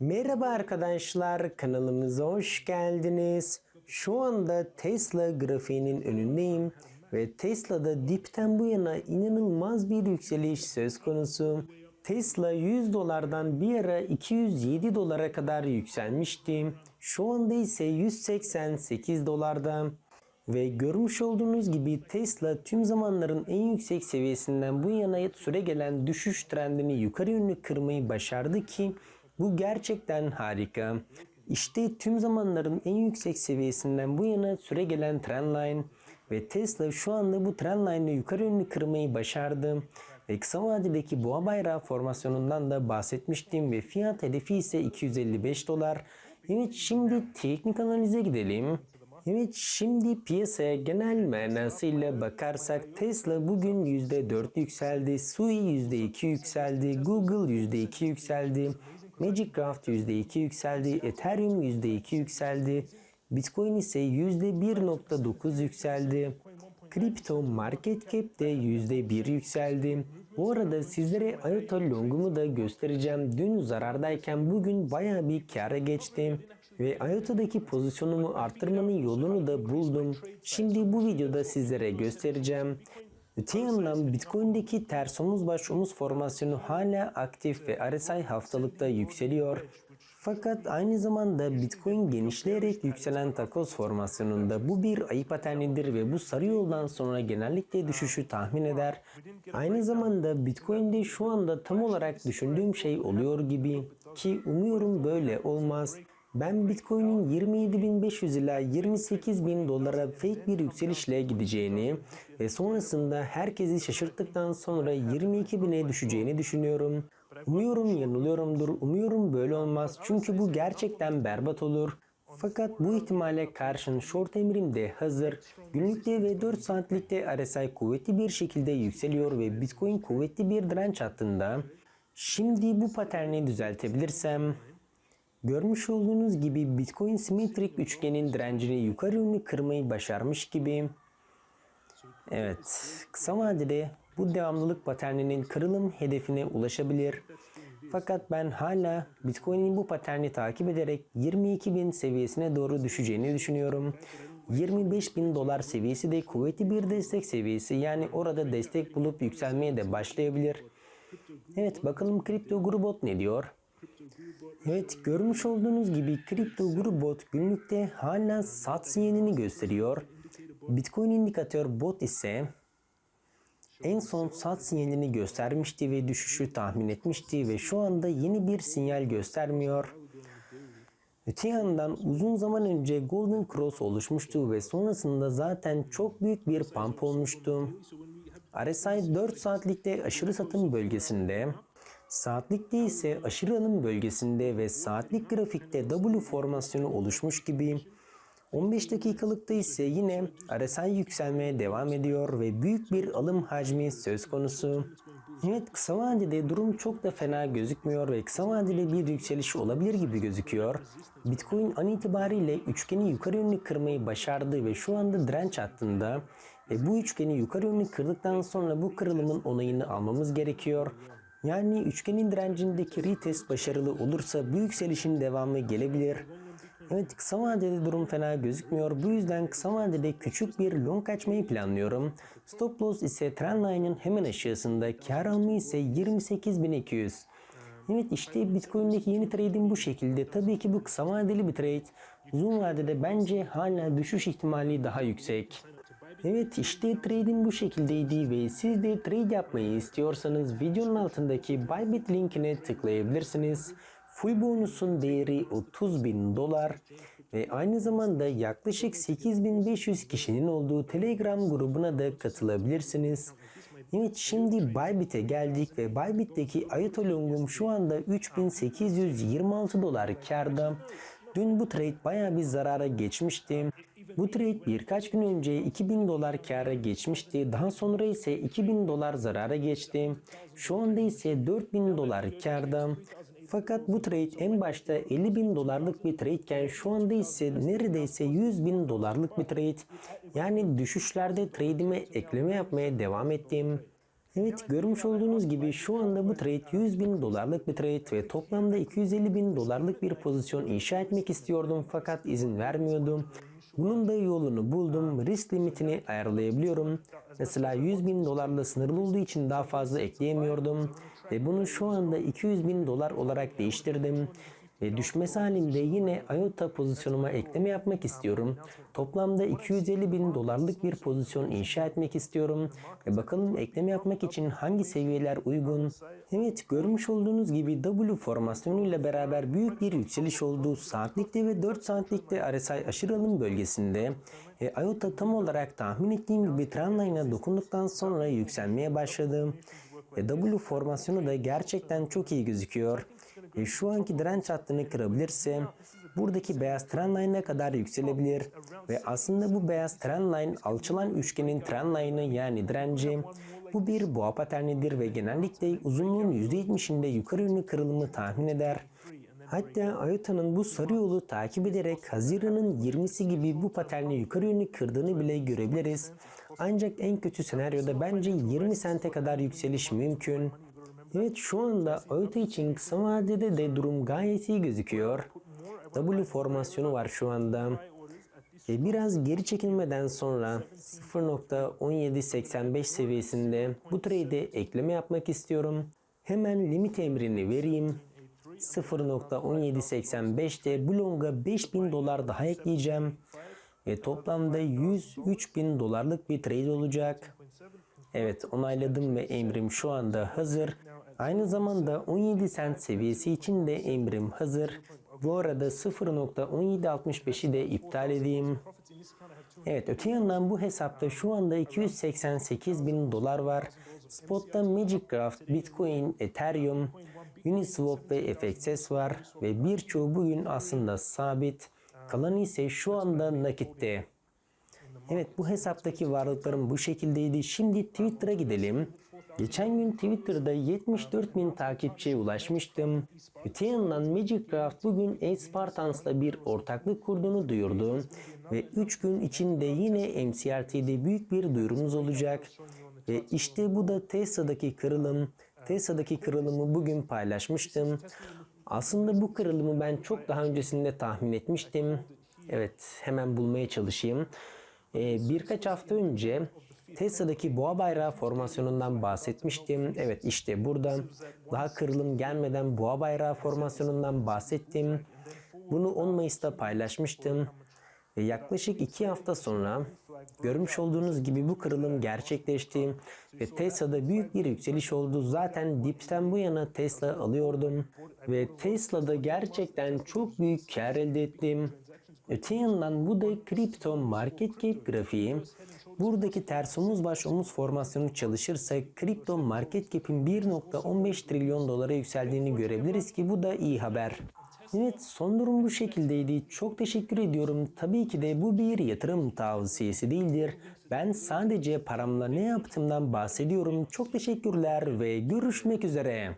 Merhaba arkadaşlar, kanalımıza hoş geldiniz. Şu anda Tesla grafiğinin önündeyim ve Tesla'da dipten bu yana inanılmaz bir yükseliş söz konusu. Tesla 100 dolardan bir ara 207 dolara kadar yükselmişti. Şu anda ise 188 dolarda. Ve görmüş olduğunuz gibi Tesla tüm zamanların en yüksek seviyesinden bu yana süre gelen düşüş trendini yukarı yönlü kırmayı başardı ki bu gerçekten harika. İşte tüm zamanların en yüksek seviyesinden bu yana süre gelen trendline ve Tesla şu anda bu trendline'ı yukarı yönlü kırmayı başardı. Ve kısa vadedeki boğa bayrağı formasyonundan da bahsetmiştim ve fiyat hedefi ise 255 dolar. Evet şimdi teknik analize gidelim. Evet şimdi piyasaya genel manasıyla bakarsak Tesla bugün %4 yükseldi, Sui %2 yükseldi, Google %2 yükseldi, Magic Craft %2 yükseldi, Ethereum %2 yükseldi, Bitcoin ise %1.9 yükseldi. Kripto market cap de %1 yükseldi. Bu arada sizlere IOTA longumu da göstereceğim. Dün zarardayken bugün baya bir kâra geçtim. Ve IOTA'daki pozisyonumu arttırmanın yolunu da buldum. Şimdi bu videoda sizlere göstereceğim. Öte Bitcoin'deki ters omuz baş omuz formasyonu hala aktif ve RSI haftalıkta yükseliyor. Fakat aynı zamanda Bitcoin genişleyerek yükselen takoz formasyonunda bu bir ayı paternidir ve bu sarı yoldan sonra genellikle düşüşü tahmin eder. Aynı zamanda Bitcoin'de şu anda tam olarak düşündüğüm şey oluyor gibi ki umuyorum böyle olmaz. Ben Bitcoin'in 27.500 ila 28.000 dolara fake bir yükselişle gideceğini ve sonrasında herkesi şaşırttıktan sonra 22.000'e düşeceğini düşünüyorum. Umuyorum yanılıyorumdur, umuyorum böyle olmaz çünkü bu gerçekten berbat olur. Fakat bu ihtimale karşın short emrim de hazır. Günlükte ve 4 saatlikte RSI kuvvetli bir şekilde yükseliyor ve Bitcoin kuvvetli bir direnç hattında. Şimdi bu paterni düzeltebilirsem Görmüş olduğunuz gibi Bitcoin simetrik üçgenin direncini yukarı yönlü kırmayı başarmış gibi. Evet, kısa vadede bu devamlılık paterninin kırılım hedefine ulaşabilir. Fakat ben hala Bitcoin'in bu paterni takip ederek 22.000 seviyesine doğru düşeceğini düşünüyorum. 25.000 dolar seviyesi de kuvvetli bir destek seviyesi yani orada destek bulup yükselmeye de başlayabilir. Evet bakalım Kripto Grubot ne diyor? Evet görmüş olduğunuz gibi kripto bot günlükte hala sat sinyalini gösteriyor. Bitcoin indikatör bot ise en son sat sinyalini göstermişti ve düşüşü tahmin etmişti ve şu anda yeni bir sinyal göstermiyor. Öte yandan uzun zaman önce Golden Cross oluşmuştu ve sonrasında zaten çok büyük bir pump olmuştu. RSI 4 saatlikte aşırı satım bölgesinde, saatlikte ise aşırı alım bölgesinde ve saatlik grafikte W formasyonu oluşmuş gibi 15 dakikalıkta ise yine RSI yükselmeye devam ediyor ve büyük bir alım hacmi söz konusu. Evet kısa vadede durum çok da fena gözükmüyor ve kısa vadeli bir yükseliş olabilir gibi gözüküyor. Bitcoin an itibariyle üçgeni yukarı yönlü kırmayı başardı ve şu anda direnç hattında ve bu üçgeni yukarı yönlü kırdıktan sonra bu kırılımın onayını almamız gerekiyor. Yani üçgenin direncindeki retest başarılı olursa bu yükselişin devamı gelebilir. Evet kısa vadede durum fena gözükmüyor. Bu yüzden kısa vadede küçük bir long açmayı planlıyorum. Stop loss ise trendline'ın hemen aşağısında. Kar alımı ise 28.200. Evet işte Bitcoin'deki yeni trade'im bu şekilde. Tabii ki bu kısa vadeli bir trade. Uzun vadede bence hala düşüş ihtimali daha yüksek. Evet işte trade'im bu şekildeydi ve siz de trade yapmayı istiyorsanız videonun altındaki Bybit linkine tıklayabilirsiniz. Full bonusun değeri 30 bin dolar ve aynı zamanda yaklaşık 8500 kişinin olduğu Telegram grubuna da katılabilirsiniz. Evet şimdi Bybit'e geldik ve Bybit'teki Ayatollah Long'um şu anda 3826 dolar karda. Dün bu trade baya bir zarara geçmişti. Bu trade birkaç gün önce 2000 dolar kâra geçmişti. Daha sonra ise 2000 dolar zarara geçti. Şu anda ise 4000 dolar kârda. Fakat bu trade en başta 50 bin dolarlık bir trade iken şu anda ise neredeyse 100 bin dolarlık bir trade. Yani düşüşlerde trade'ime ekleme yapmaya devam ettim. Evet görmüş olduğunuz gibi şu anda bu trade 100 bin dolarlık bir trade ve toplamda 250 bin dolarlık bir pozisyon inşa etmek istiyordum fakat izin vermiyordum. Bunun da yolunu buldum. Risk limitini ayarlayabiliyorum. Mesela 100 bin dolarla sınırlı olduğu için daha fazla ekleyemiyordum. Ve bunu şu anda 200 bin dolar olarak değiştirdim. Ve düşmesi halinde yine IOTA pozisyonuma ekleme yapmak istiyorum. Toplamda 250 bin dolarlık bir pozisyon inşa etmek istiyorum. Ve bakalım ekleme yapmak için hangi seviyeler uygun. Evet görmüş olduğunuz gibi W formasyonu ile beraber büyük bir yükseliş oldu. Saatlikte ve 4 saatlikte RSI aşırı alım bölgesinde. E, IOTA tam olarak tahmin ettiğim gibi trendline'a dokunduktan sonra yükselmeye başladı. E, W formasyonu da gerçekten çok iyi gözüküyor. E, şu anki direnç hattını kırabilirse buradaki beyaz trendline'e kadar yükselebilir ve aslında bu beyaz trendline alçalan üçgenin trendline'ı yani direnci bu bir boğa paternidir ve genellikle uzunluğun %70'inde yukarı yönlü kırılımı tahmin eder. Hatta IOTA'nın bu sarı yolu takip ederek Haziran'ın 20'si gibi bu paterni yukarı yönlü kırdığını bile görebiliriz. Ancak en kötü senaryoda bence 20 sente kadar yükseliş mümkün. Evet şu anda IOTA için kısa vadede de durum gayet iyi gözüküyor. W formasyonu var şu anda. E, biraz geri çekilmeden sonra 0.1785 seviyesinde bu trade'e ekleme yapmak istiyorum. Hemen limit emrini vereyim. 0.1785'te bu longa 5000 dolar daha ekleyeceğim. Ve toplamda 103 bin dolarlık bir trade olacak. Evet onayladım ve emrim şu anda hazır. Aynı zamanda 17 sent seviyesi için de emrim hazır. Bu arada 0.1765'i de iptal edeyim. Evet öte yandan bu hesapta şu anda 288 bin dolar var. Spot'ta Magic Craft, Bitcoin, Ethereum, Uniswap ve FXS var ve birçoğu bugün aslında sabit. Kalanı ise şu anda nakitte. Evet bu hesaptaki varlıklarım bu şekildeydi. Şimdi Twitter'a gidelim. Geçen gün Twitter'da 74 bin takipçiye ulaşmıştım. Öte yandan Magic Craft bugün A Spartans'la bir ortaklık kurduğunu duyurdu. Ve 3 gün içinde yine MCRT'de büyük bir duyurumuz olacak. Ve işte bu da Tesla'daki kırılım. Tesla'daki kırılımı bugün paylaşmıştım. Aslında bu kırılımı ben çok daha öncesinde tahmin etmiştim. Evet hemen bulmaya çalışayım. Ee, birkaç hafta önce Tesla'daki boğa bayrağı formasyonundan bahsetmiştim. Evet işte burada daha kırılım gelmeden boğa bayrağı formasyonundan bahsettim. Bunu 10 Mayıs'ta paylaşmıştım. Ve yaklaşık 2 hafta sonra görmüş olduğunuz gibi bu kırılım gerçekleşti ve Tesla'da büyük bir yükseliş oldu. Zaten dipten bu yana Tesla alıyordum ve Tesla'da gerçekten çok büyük kar elde ettim. Öte yandan bu da kripto market cap grafiği. Buradaki ters omuz baş omuz formasyonu çalışırsa kripto market cap'in 1.15 trilyon dolara yükseldiğini görebiliriz ki bu da iyi haber. Evet son durum bu şekildeydi. Çok teşekkür ediyorum. Tabii ki de bu bir yatırım tavsiyesi değildir. Ben sadece paramla ne yaptığımdan bahsediyorum. Çok teşekkürler ve görüşmek üzere.